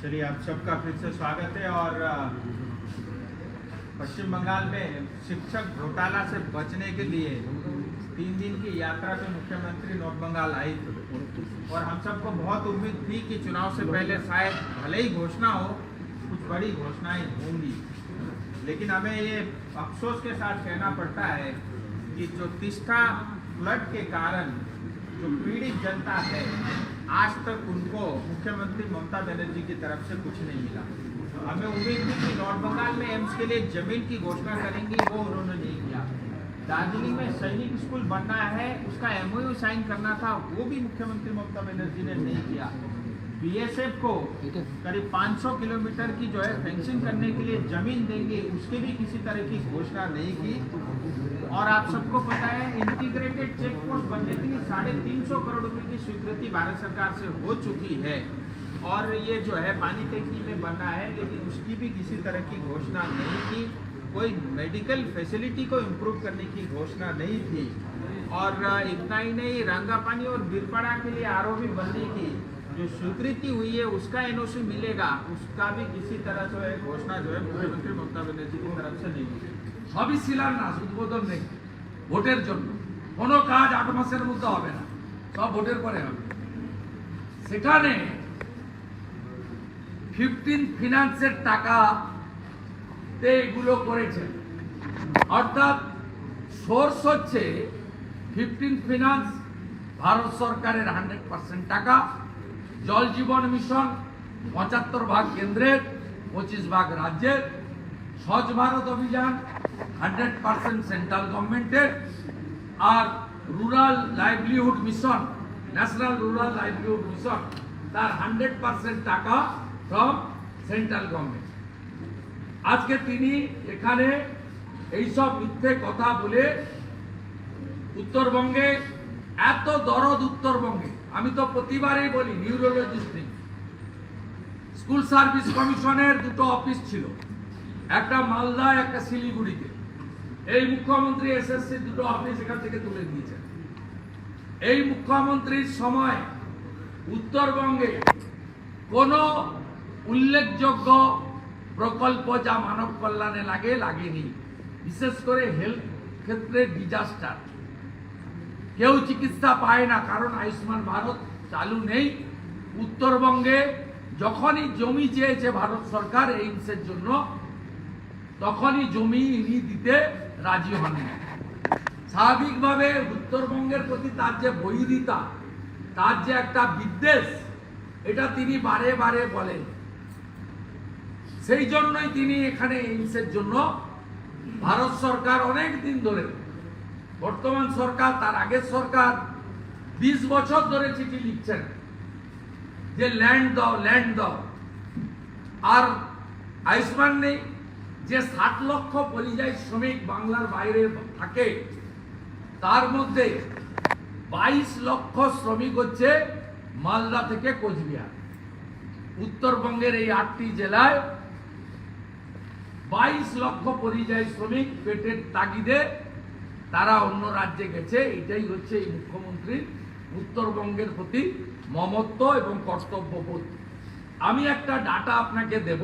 चलिए, आप सबका फिर से स्वागत है और पश्चिम बंगाल में शिक्षक घोटाला से बचने के लिए तीन दिन की यात्रा पे मुख्यमंत्री नॉर्थ बंगाल आई थी। और हम सबको बहुत उम्मीद थी कि चुनाव से पहले शायद भले ही घोषणा हो, कुछ बड़ी घोषणाएँ होंगी। लेकिन हमें ये अफसोस के साथ कहना पड़ता है कि जो तिस्ता फ्लड के कारण जो पीड़ित जनता है आज तक उनको मुख्यमंत्री ममता बनर्जी की तरफ़ से कुछ नहीं मिला। हमें उम्मीद थी कि नॉर्थ बंगाल में एम्स के लिए ज़मीन की घोषणा करेंगी, वो उन्होंने नहीं किया। दार्जिलिंग में सैनिक स्कूल बनना है, उसका एमओयू साइन करना था, वो भी मुख्यमंत्री ममता बनर्जी ने नहीं किया। बीएसएफ को करीब 500 किलोमीटर की जो है फेंसिंग करने के लिए ज़मीन देंगे, उसकी भी किसी तरह की घोषणा नहीं की। और आप सबको पता है इंटीग्रेटेड चेक पोस्ट बनने के लिए साढ़े तीन सौ करोड़ रुपए की स्वीकृति भारत सरकार से हो चुकी है। और ये जो है, पानी टैंकी में बना है, लेकिन उसकी भी किसी तरह की घोषणा नहीं की। कोई मेडिकल फैसिलिटी को इम्प्रूव करने की घोषणा नहीं थी और इतना ही नहीं, रंगापानी और बिरपाड़ा के लिए आरोपी बनने की जो स्वीकृति हुई है, उसका एनओसी मिलेगा, उसका भी किसी तरह जो है, घोषणा जो है मुख्यमंत्री ममता बनर्जी की तरफ़ से नहीं हुई সবই শিলান্যাস উদ্বোধন নেই। ভোটের জন্য। কোনো কাজ আট মাসের মধ্যে হবে না। সব ভোটের পরে হবে। সেখানে ফিফটিন ফিনান্সের টাকাতে এগুলো করেছেন। অর্থাৎ সোর্স হচ্ছে ফিফটিন ফিনান্স ভারত সরকারের হান্ড্রেড পার্সেন্ট টাকা, জল জীবন মিশন পঁচাত্তর ভাগ কেন্দ্রের, পঁচিশ ভাগ রাজ্যের, স্বচ্ছ ভারত অভিযান হান্ড্রেড পার্সেন্ট সেন্ট্রাল গভর্নমেন্টের আর rural livelihood mission national rural livelihood mission তার হান্ড্রেড পার্সেন্ট টাকা ফ্রম সেন্ট্রাল গভর্নমেন্ট আজকে তিনি এখানে এইসব মিথ্যে কথা বলে উত্তরবঙ্গে এত দরদ উত্তরবঙ্গে, আমি তো প্রতিবারেই বলি নিউরোলজিস্ট স্কুল সার্ভিস কমিশনের দুটো অফিস ছিল। একটা মালদা, একটা শিলিগুড়িতে। এই মুখ্যমন্ত্রী এসএসসি দুটো অফিস এখান থেকে তুলে দিয়েছেন। এই মুখ্যমন্ত্রীর সময় উত্তরবঙ্গে কোনো উল্লেখযোগ্য প্রকল্প যা মানব কল্যাণে লাগে, লাগেনি। বিশেষ করে হেলথ ক্ষেত্রে ডিজাস্টার কেউ চিকিৎসা পায় না, কারণ আয়ুষ্মান ভারত চালু নেই। উত্তরবঙ্গে যখনই জমি চেয়েছে ভারত সরকার এইমসের জন্য তখনই জমি ইনি দিতে রাজি হননি। স্বাভাবিকভাবে উত্তরবঙ্গের প্রতি তার যে বৈরিতা, তার যে একটা বিদ্বেষ, এটা তিনি বারে বারে বলেন। সেই জন্যই তিনি এখানে এইমসের জন্য ভারত সরকার অনেক দিন ধরে, বর্তমান সরকার, তার আগের সরকার বিশ বছর ধরে চিঠি লিখছেন যে ল্যান্ড দাও ল্যান্ড দাও। আর আয়ুষ্মান নেই যে ষাট লক্ষ পরিযায়ী শ্রমিক বাংলার বাইরে থাকে, তার মধ্যে বাইশ লক্ষ শ্রমিক হচ্ছে মালদা থেকে কোচবিহার। উত্তরবঙ্গের এই আটটি জেলায় বাইশ লক্ষ পরিযায়ী শ্রমিক পেটের তাগিদে তারা অন্য রাজ্যে গেছে, এটাই হচ্ছে এই মুখ্যমন্ত্রীর উত্তরবঙ্গের প্রতি মমত্ব এবং কর্তব্যবোধ। আমি একটা ডাটা আপনাকে দেব।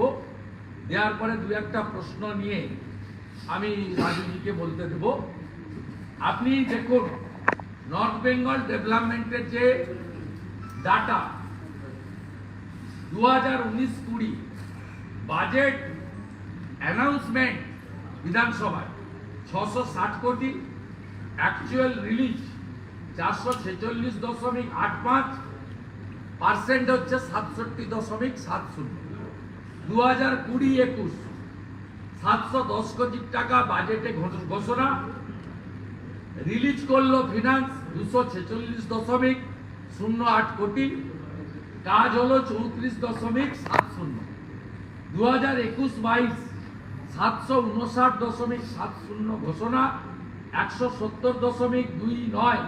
দেওয়ার পরে দু একটা প্রশ্ন নিয়ে আমি রাজুজিকে বলতে দেব। আপনি দেখুন নর্থ বেঙ্গল ডেভেলপমেন্টের যে ডাটা দু হাজার উনিশ কুড়ি বাজেট অ্যানাউন্সমেন্ট বিধানসভায় ছশো ষাট কোটি অ্যাকচুয়াল রিলিজ চারশো ছেচল্লিশ দশমিক আট পাঁচ পার্সেন্ট হচ্ছে সাতষট্টি দশমিক সাত শূন্য। দু হাজার কুড়ি একুশ, সাতশো দশ কোটি টাকা বাজেটে ঘোষণা। রিলিজ করল ফিনান্স, দুশো ছেচল্লিশ দশমিক শূন্য আট কোটি। কাজ হলো চৌত্রিশ দশমিক সাত শূন্য। দু হাজার একুশ বাইশ, সাতশো উনষাট দশমিক সাত শূন্য ঘোষণা। একশো সত্তর দশমিক দুই নয়।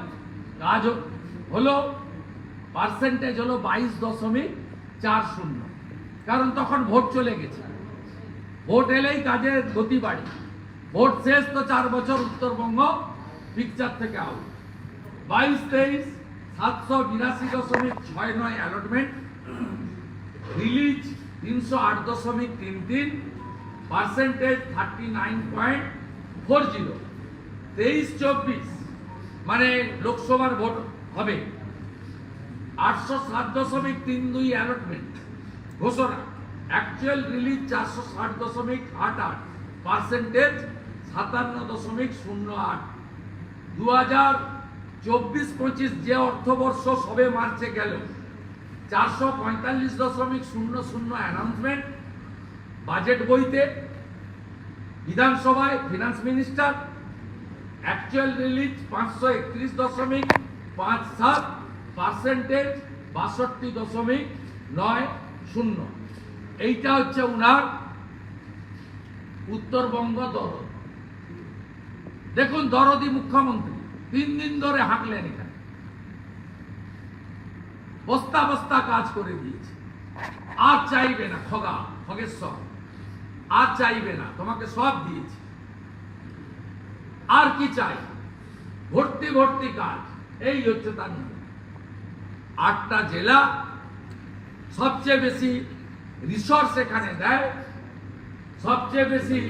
কাজ হলো পার্সেন্টেজ হলো বাইশ দশমিক চার শূন্য। কারণ তখন ভোট চলে গেছে। ভোট এলেই কাজের গতি বাড়ে। ভোট শেষ তো চার বছর উত্তরবঙ্গ পিকচার থেকে আউট বাইশ, তেইশ, সাতশো বিরাশি দশমিক ছয় নয় অ্যালটমেন্ট রিলিজ তিনশো আট দশমিক তিন তিন percentage thirty nine point four zero তেইশ, চব্বিশ মানে লোকসভার ভোট হবে। আটশো সাত দশমিক তিন দুই অ্যালটমেন্ট ঘোষণা অ্যাকচুয়াল রিলিজ চারশো ষাট দশমিক আট আট পার্সেন্টেজ সাতান্ন দশমিক শূন্য আট। দু হাজার চব্বিশ পঁচিশ যে অর্থবর্ষ সবে মার্চে গেল, চারশো পঁয়তাল্লিশ দশমিক শূন্য শূন্য অ্যানাউন্সমেন্ট বাজেট বইতে, বিধানসভায় ফিনান্স মিনিস্টার অ্যাকচুয়াল রিলিজ পাঁচশো একত্রিশ দশমিক পাঁচ সাত পার্সেন্টেজ বাষট্টি দশমিক নয়। শূন্য। এইটা হচ্ছে উনার উত্তরবঙ্গ দরদ। দেখুন দরদি মুখ্যমন্ত্রী। তিন দিন ধরে হাঁকলেন এখানে। বস্তা বস্তা কাজ করে দিয়েছে। আর চাইবে না, খগা, খগেশ্বর। আর চাইবে না, তোমাকে সব দিয়েছে। আর কি চাই? ভর্তি ভর্তি কাজ। এই হচ্ছে তার। আটটা জেলা সবচেয়ে বেশি রিসোর্স এখানে দেয়, সবচেয়ে বেশি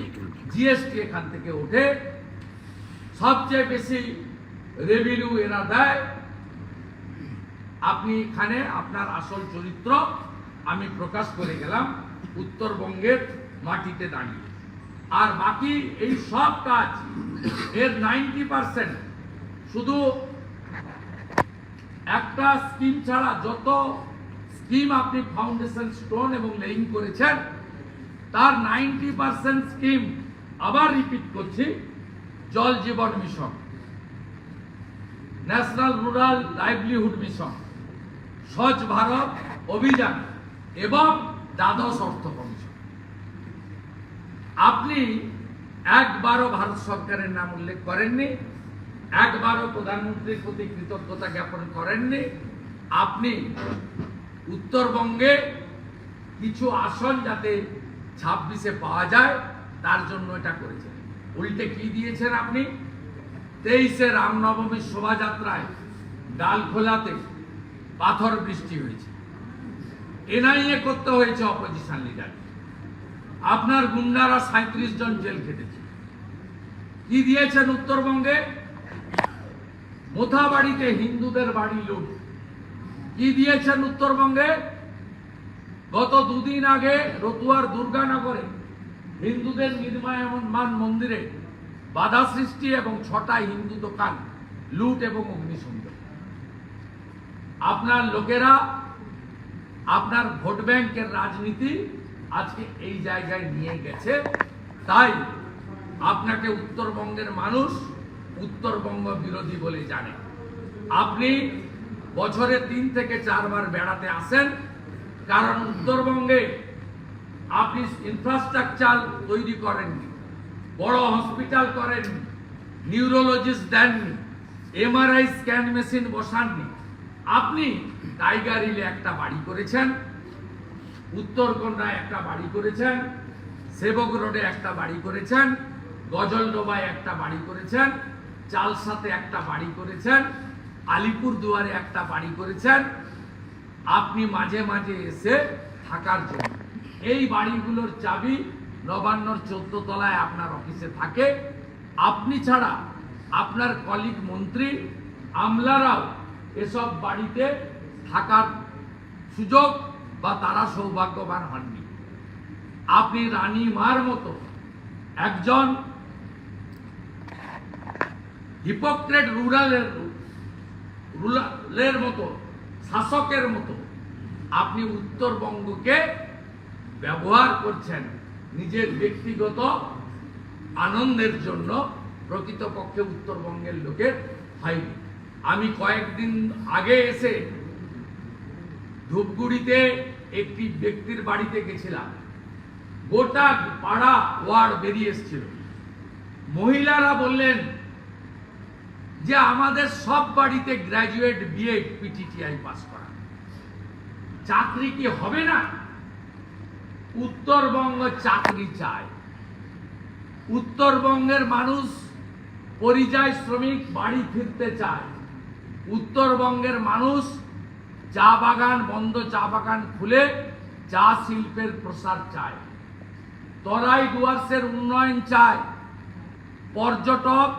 জিএসটি এখান থেকে ওঠে, সবচেয়ে বেশি রেভিনিউ এরা দেয়। আপনি এখানে আপনার আসল চরিত্র, আমি প্রকাশ করে গেলাম, উত্তরবঙ্গের মাটিতে দাঁড়িয়ে। আর বাকি এই সব কাজ, এর নাইনটি পার্সেন্ট শুধু একটা স্কিম ছাড়া যত স্কিম আপনি ফাউন্ডেশন স্টোন এবং লেইং করেছেন, তার নাইনটি পার্সেন্ট স্কিম আবার রিপিট করছি, Jal Jeevan mission, national rural livelihood mission, স্বচ্ছ ভারত অভিযান এবং দ্বাদশ অর্থ কমিশন। আপনি একবারও ভারত সরকারের নাম উল্লেখ করেননি, একবারও প্রধানমন্ত্রীর প্রতি কৃতজ্ঞতা জ্ঞাপন করেননি, আপনি উত্তরবঙ্গে কিছু আসন যাতে ছাব্বিশে পাওয়া যায়, তার জন্য এটা করেছেন উল্টে কি দিয়েছেন আপনি? তেইশে রামনবমীর শোভাযাত্রায় ডালখোলাতে পাথর বৃষ্টি হয়েছে। এনআইএ করতে হয়েছে অপোজিশন লিডার আপনার গুন্ডারা সাঁত্রিশ জন জেল খেটেছে। কি দিয়েছেন উত্তরবঙ্গে? মোথাবাড়িতে হিন্দুদের বাড়ি লুট। কি দিয়েছেন উত্তরবঙ্গে? গত দুদিন আগে রতুয়ার দুর্গানগরে হিন্দুদের নির্মাণ মন্দিরে বাধা সৃষ্টি এবং ছটা হিন্দু দোকান লুট এবং অগ্নিসংযোগ। আপনার লোকেরা, আপনার ভোট ব্যাংকের রাজনীতি আজকে এই জায়গায় নিয়ে গেছে। তাই আপনাকে উত্তরবঙ্গের মানুষ উত্তরবঙ্গ বিরোধী বলে জানে। আপনি বছরে তিন থেকে চারবার বেড়াতে আসেন। কারণ উত্তরবঙ্গে আপনি ইনফ্রাস্ট্রাকচার তৈরি করেননি, বড় হসপিটাল করেননি নিউরোলজিস্ট দেননি এমআরআই স্ক্যান মেশিন বসাননি। আপনি টাইগার হিলে একটা বাড়ি করেছেন উত্তরকন্যায় একটা বাড়ি করেছেন, সেবক রোডে একটা বাড়ি করেছেন গজলডোবায় একটা বাড়ি করেছেন, চালসাতে একটা বাড়ি করেছেন আলিপুর দুয়ারে একটা বাড়ি করেছেন। আপনি মাঝে মাঝে এসে থাকার জন্য। এই বাড়িগুলোর চাবি নবান্নর চোদ্দ তলায় আপনার অফিসে থাকে। আপনি ছাড়া আপনার কলিগ মন্ত্রী, আমলারাও এসব বাড়িতে থাকার সুযোগ বা তারা সৌভাগ্যবান হননি। আপনি রানী মার মতো একজন হিপোক্রেট রুরালের রুরালের মতো, শাসকের মতো আপনি উত্তরবঙ্গকে ব্যবহার করছেন নিজের ব্যক্তিগত আনন্দের জন্য, প্রকৃতপক্ষে উত্তরবঙ্গের লোকের হয়নি। আমি কয়েকদিন আগে এসে ধূপগুড়িতে একটি ব্যক্তির বাড়িতে গেছিলাম। গোটা পাড়া ওয়ার্ড বেরিয়ে এসেছিল। মহিলারা বললেন যে আমাদের সব বাড়িতে গ্র্যাজুয়েট বিএ পিটিটিআই পাস করা। চাকরি কি হবে না? উত্তরবঙ্গ চাকরি চায়। উত্তরবঙ্গের মানুষ পরিযায়ী শ্রমিক বাড়ি ফিরতে চায়। উত্তরবঙ্গের মানুষ চা বাগান, বন্ধ চা বাগান খুলে চা শিল্পের প্রসার চায়। তরাই ডুয়ার্সের উন্নয়ন চায়। পর্যটক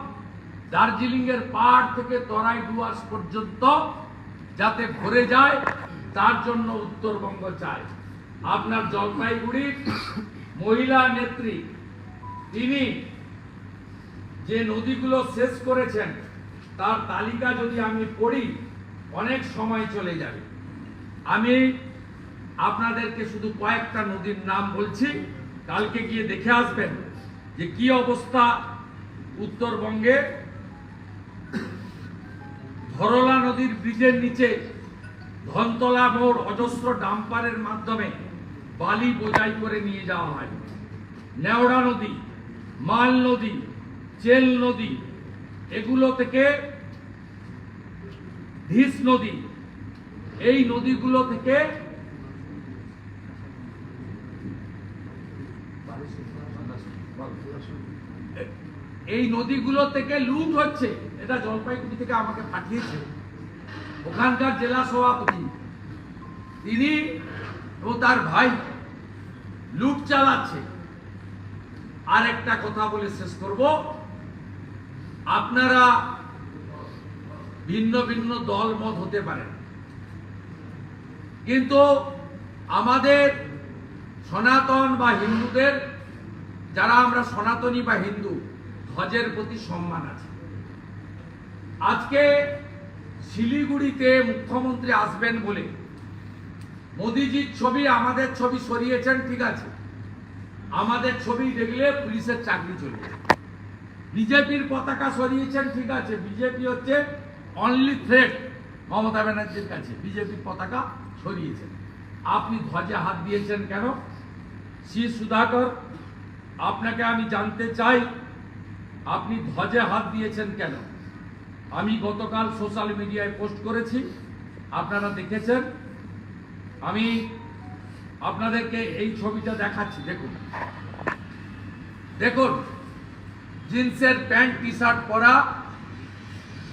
দার্জিলিং এর পাহাড় থেকে তরাই ডুয়ার্স পর্যন্ত যাতে ভরে যায়, তার জন্য উত্তরবঙ্গ চায়। আপনার জলপাইগুড়ির মহিলা নেত্রী, তিনি যে নদীগুলো শেষ করেছেন, তার তালিকা যদি আমি পড়ি, অনেক সময় চলে যাবে। আমি আপনাদেরকে শুধু কয়েকটা নদীর নাম বলছি, কালকে গিয়ে দেখে আসবেন যে কি অবস্থা উত্তরবঙ্গে ধরলা নদীর ব্রিজের নিচে ধনতলা মোড় অজস্র ডাম্পারের মাধ্যমে বালি বোঝাই করে নিয়ে যাওয়া হয়। নেওড়া নদী, মাল নদী, চেল নদী, এগুলো থেকে ধিস নদী, এই নদীগুলো থেকে এই নদীগুলো থেকে লুট হচ্ছে। এটা জলপাইগুড়ি থেকে আমাকে পাঠিয়েছে। ওখানকার জেলা সভাপতি। তিনি ও তার ভাই লুট চালাচ্ছে। আর একটা কথা বলে শেষ করব। আপনারা ভিন্ন ভিন্ন দল মত হতে পারেন। কিন্তু আমাদের সনাতন বা হিন্দুদের, যারা আমরা সনাতনী বা হিন্দু, ধ্বজের প্রতি সম্মান আছে। আজকে শিলিগুড়িতে মুখ্যমন্ত্রী আসবেন বলে। মোদিজির ছবি, আমাদের ছবি সরিয়েছেন, ঠিক আছে। আমাদের ছবি দেখলে পুলিশের চাকরি চলে বিজেপির পতাকা সরিয়েছেন, ঠিক আছে। বিজেপি হচ্ছে অনলি থ্রেট মমতা ব্যানার্জির কাছে। বিজেপির পতাকা সরিয়েছেন। আপনি ধ্বজে হাত দিয়েছেন কেন? শ্রী সুধাকর, আপনাকে আমি জানতে চাই, আপনি ধ্বজে হাত দিয়েছেন কেন? আমি গতকাল সোশ্যাল মিডিয়ায় পোস্ট করেছি। আপনারা দেখেছেন। আমি আপনাদেরকে এই ছবিটা দেখাচ্ছি। দেখুন। দেখুন। জিন্সের প্যান্ট টি শার্ট পরা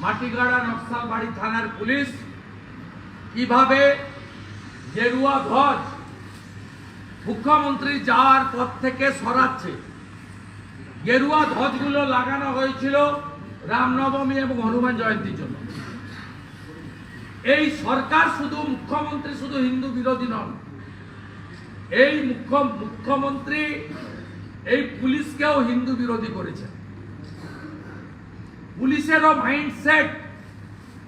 মাটিগাড়া নকশালবাড়ি থানার পুলিশ কীভাবে গেরুয়া ধ্বজ মুখ্যমন্ত্রী যাওয়ার পর থেকে সরাচ্ছে। গেরুয়া ধ্বজগুলো লাগানো হয়েছিল রামনবমী এবং হনুমান জয়ন্তীর জন্য। এই সরকার শুধু মুখ্যমন্ত্রী শুধু হিন্দু বিরোধী নন, এই মুখ্য মুখ্যমন্ত্রী, এই পুলিশকেও হিন্দু বিরোধী করেছেন। পুলিশেরও মাইন্ডসেট,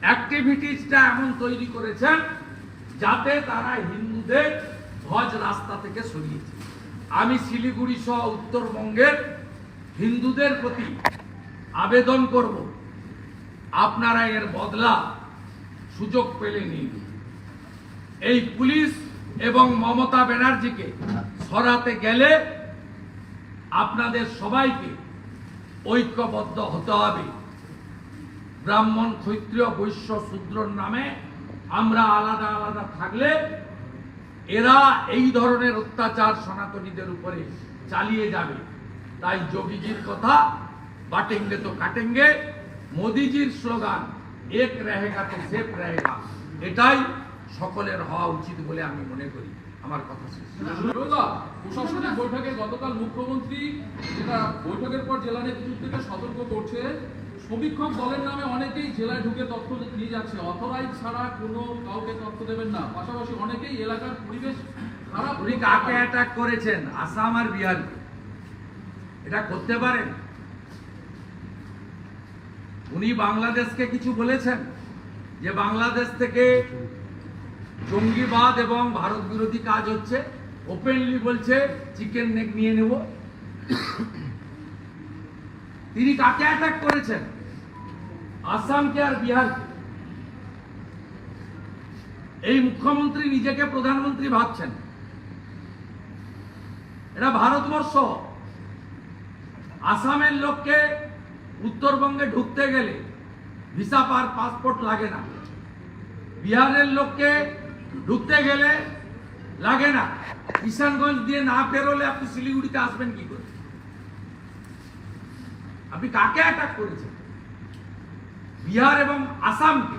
অ্যাক্টিভিটিসটা এমন তৈরি করেছেন যাতে তারা হিন্দুদের ধ্বজ রাস্তা থেকে সরিয়েছে। আমি শিলিগুড়ি সহ উত্তরবঙ্গের হিন্দুদের প্রতি আবেদন করব। আপনারা এর বদলা সুযোগ পেলে নিন। এই পুলিশ এবং মমতা ব্যানার্জিকে সরাতে গেলে আপনাদের সবাইকে ঐক্যবদ্ধ হতে হবে। ব্রাহ্মণ ক্ষত্রিয় বৈশ্য শূদ্রর নামে আমরা আলাদা আলাদা থাকলে এরা এই ধরনের অত্যাচার সনাতনীদের উপরে চালিয়ে যাবে। তাই যোগীজির কথা বাটেঙ্গে তো কাটেঙ্গে মোদিজির স্লোগান এক रहेगा তো সেফ रहेगा এটাই সকলের হওয়া উচিত বলে আমি মনে করি আমার কথা শেষ দাদা প্রশাসনিক বৈঠকে গতকাল মুখ্যমন্ত্রী যেটা বৈঠকের পর জেলা নেতৃত্বকে সতর্ক করছে সমীক্ষক দলের নামে অনেকেই জেলায় ঢুকে তথ্য নিয়ে যাচ্ছে অথরাইজ ছাড়া কোনো কাউকে তথ্য দেবেন না পাশাপাশি অনেকেই এলাকার পরিবেশ খারাপ উনি কাকে অ্যাটাক করেছেন আসাম আর বিহার এটা করতে পারেন উনি বাংলাদেশকে কিছু বলেছেন যে বাংলাদেশ থেকে জঙ্গিবাদ এবং ভারত বিরোধী কাজ হচ্ছে ওপেনলি বলছে চিকেন নেক নিয়ে নেব। তিনি কাকে অ্যাটাক করেছেন? আসামকে আর বিহারকে। এই মুখ্যমন্ত্রী নিজেকে প্রধানমন্ত্রী ভাবছেন। এটা ভারতবর্ষ। আসামের লোককে উত্তরবঙ্গে ঢুকতে গেলে ভিসা পার পাসপোর্ট লাগে না। বিহারের লোককে ঢুকতে গেলে লাগে না। কিষানগঞ্জ দিয়ে না পেরোলে আপনি শিলিগুড়িতে আসবেন কি করে? আপনি কাকে অ্যাটাক করেছেন? বিহার এবং আসামকে।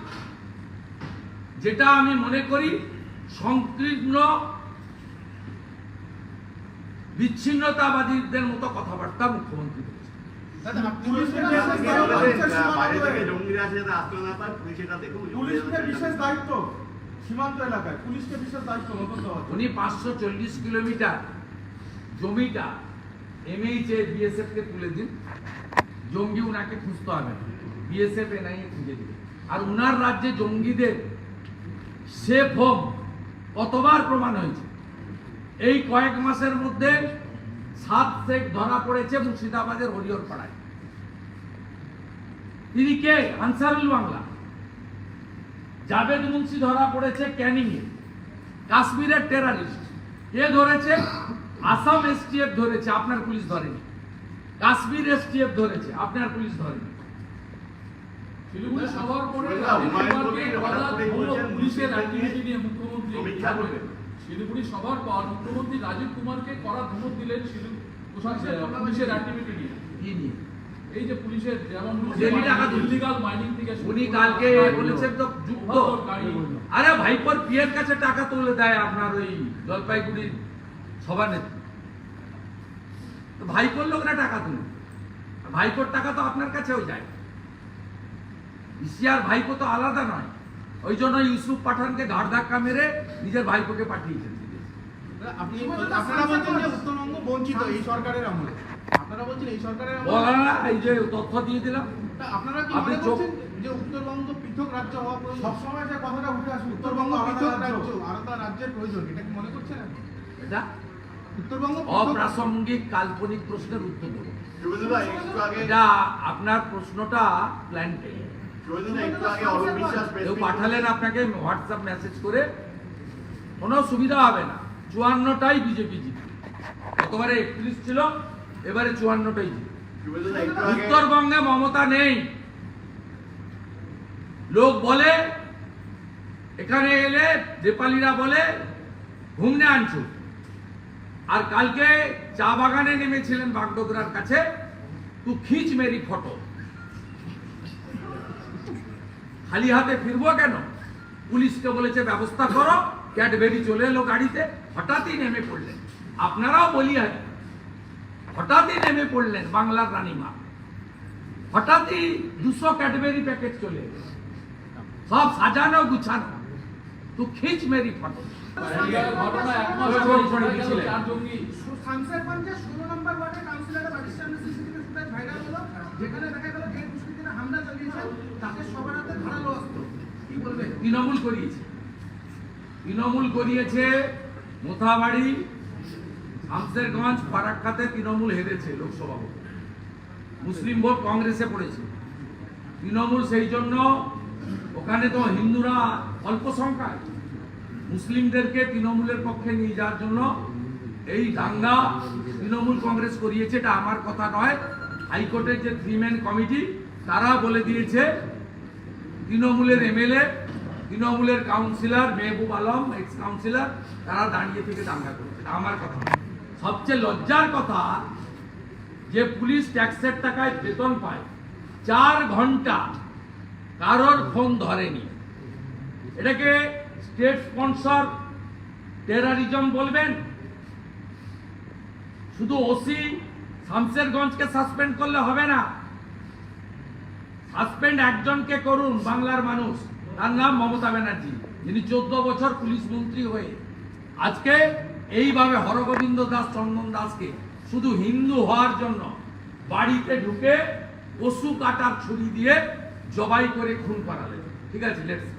যেটা আমি মনে করি সংকীর্ণ বিচ্ছিন্নতাবাদীদের মতো কথাবার্তা মুখ্যমন্ত্রী পুলিশকে বিশেষ দায়িত্ব সীমান্ত এলাকায়। পুলিশকে বিশেষ দায়িত্ব উনি পাঁচশো চল্লিশ কিলোমিটার জমিটা এমএইচ এ বিএসএফ কে তুলে দিন। জঙ্গি উনাকে খুঁজতে হবে। বিএসএফ এনআইএ খুঁজে দিবে। আর উনার রাজ্যে জঙ্গিদের সেফ হোম কতবার প্রমাণ হয়েছে? এই কয়েক মাসের মধ্যে সাত শেখ ধরা পড়েছে মুর্শিদাবাদের হরিহর পাড়ায় তিনি কে আনসারুল বাংলা। জাভেদ মুন্সি ধরা পড়েছে ক্যানিং এ। কাশ্মীরের টেরারিস্ট কে ধরেছে আসাম এসটিএফ ধরেছে আপনার পুলিশ ধরেনি। কাশ্মীর এসটিএফ ধরেছে আপনার পুলিশ ধরেনি। শিলিগুড়ি সভার পর মুখ্যমন্ত্রী রাজীব কুমারকে করা ধমক দিলেন শিলিগুড়ি প্রশাসনের পুলিশের অ্যাক্টিভিটি নিয়ে? এই যে পুলিশের যেমন টাকা ইলিগাল মাইনিং থেকে উনি কালকে বলেছেন তো যুক্ত ভদ্র আরে ভাইপোর পিয়ের কাছে টাকা তুলে দেয় আপনার ওই জলপাইগুড়ির সভানেত্রী ভাইপোর লোকরা টাকা তুলে। আর ভাইপোর টাকা তো আপনার কাছেও যায়। ইসিয়ার ভাইপো তো আলাদা নয়। ওই জন্য ইউসুফ পাঠানকে ঘাড় ধাক্কা মেরে নিজের ভাইপোকে পাঠিয়েছেন। আপনি আপনারা বলছেন যে উত্তরবঙ্গ বঞ্চিত এই সরকারের আমলে। আপনারা বলছেন এই সরকারের আমলে না এই যে তথ্য দিয়ে দিলাম। আপনারা কি মনে করছেন যে উত্তরবঙ্গ পৃথক রাজ্য হওয়া প্রয়োজন? সবসময় যে কথাটা উঠে আসে উত্তরবঙ্গ পৃথক রাজ্য। আলাদা রাজ্যের প্রয়োজন এটা কি মনে করছেন? এটা উত্তরবঙ্গ অপ্রাসঙ্গিক কাল্পনিক প্রশ্নের উত্তর দেবো। এটা আপনার প্রশ্নটা প্ল্যান্টেড কেউ পাঠালেন আপনাকে হোয়াটসঅ্যাপ মেসেজ করে কোনো সুবিধা হবে না। চুয়ান্নটাই বিজেপি জিতবে গতবারে একত্রিশ ছিল এবারে চুয়ান্নটাই। উত্তরবঙ্গে মমতা নেই। লোক বলে এখানে এলে নেপালিরা বলে ঘুমনে আনছো। আর কালকে চা বাগানে নেমেছিলেন বাগডোগরার কাছে তু খিচ মেরি ফটো। খালি হাতে ফিরবো কেন? পুলিশকে বলেছে ব্যবস্থা করো ক্যাডবেরি চলে এলো গাড়িতে। হঠাৎই নেমে পড়লেন। আপনারাও বলি আগে। হঠাৎই নেমে পড়লেন বাংলার রানীমা হঠাৎই দুশো ক্যাডবেরি প্যাকেট চলে সব সাজানো গুছানো। তু খিচ মেরি ফটো। তৃণমূল করিয়েছে। তৃণমূল করিয়েছে মোথাবাড়ি শামসেরগঞ্জ ফারাক্কাতে তৃণমূল হেরেছে লোকসভা ভোটে। মুসলিম ভোট কংগ্রেসে পড়েছে। তৃণমূল সেই জন্য ওখানে তো হিন্দুরা অল্প সংখ্যায়। মুসলিমদেরকে তৃণমূলের পক্ষে নিয়ে যাওয়ার জন্য এই দাঙ্গা তৃণমূল কংগ্রেস করিয়েছে, এটা আমার কথা নয়। হাইকোর্টের যে থ্রি ম্যান কমিটি, তারা বলে দিয়েছে, তৃণমূলের এমএলএ, তৃণমূলের councillor Mehboob Alam ex councillor তারা দাঁড়িয়ে থেকে দাঙ্গা করেছে। আমার কথা নয়। সবচেয়ে লজ্জার কথা যে পুলিশ ট্যাক্সের টাকায় বেতন পায় চার ঘণ্টা, কারোর ফোন ধরেনি। এটাকে স্টেট স্পন্সর টেরারিজম বলবেন? শুধু ওসি শামসেরগঞ্জকে সাসপেন্ড করলে হবে না। সাসপেন্ড একজনকে করুন, বাংলার মানুষ। তার নাম মমতা ব্যানার্জি, যিনি চোদ্দ বছর পুলিশ মন্ত্রী হয়ে। আজকে এইভাবে হরগোবিন্দ দাস, চন্দন দাসকে শুধু হিন্দু হওয়ার জন্য বাড়িতে ঢুকে পশু কাটার ছুরি দিয়ে জবাই করে খুন করালেন। ঠিক আছে লেটস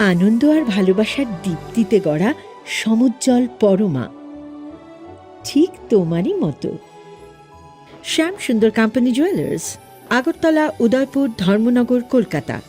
আনন্দ আর ভালোবাসার দীপ্তিতে গড়া সমুজ্জ্বল পরমা। ঠিক তোমারই মতো। Shyam Sundar company jewellers Agartala, Udaipur, Dharmanagar, Kolkata.